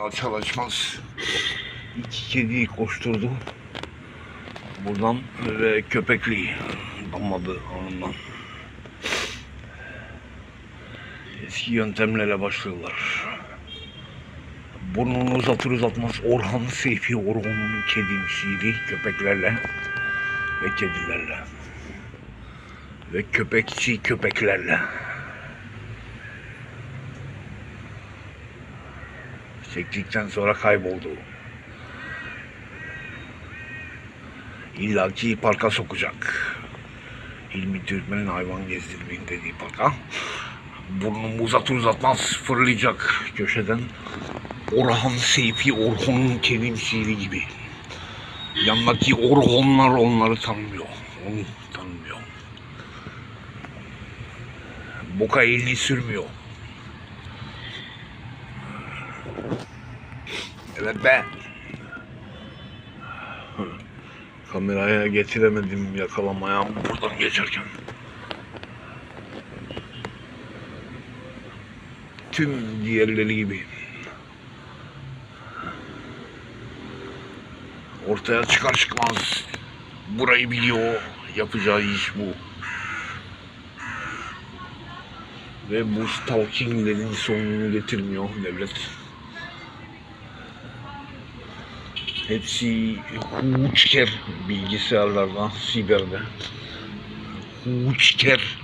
Açar açmaz iki kedi koşturdu. Buradan ve köpekli damadı anından. Eski yöntemlerle başlıyorlar. Burnunu uzatır uzatmaz Orhan Seyfi Orhan'ın kedimsiydi köpeklerle ve kedilerle ve köpekçi köpeklerle. Çektikten sonra kayboldu. İlla ki parka sokacak. İlmi Türkmen'in hayvan gezdirmeyin dediği parka. Burnumu uzatır uzatmaz fırlayacak köşeden. Orhan Seyfi Orhan'ın kelimsiği gibi. Yanındaki Orhanlar onları tanımıyor. Onu tanımıyor. Boka elini sürmüyor. Evet be. Kameraya getiremedim yakalamaya buradan geçerken. Tüm diğerleri gibi. Ortaya çıkar çıkmaz burayı biliyor. Yapacağı iş bu. Ve bu stalkinglerin sonunu getirmiyor devlet. Hepsi huçker bilgisayarlarda, siberde. Huçker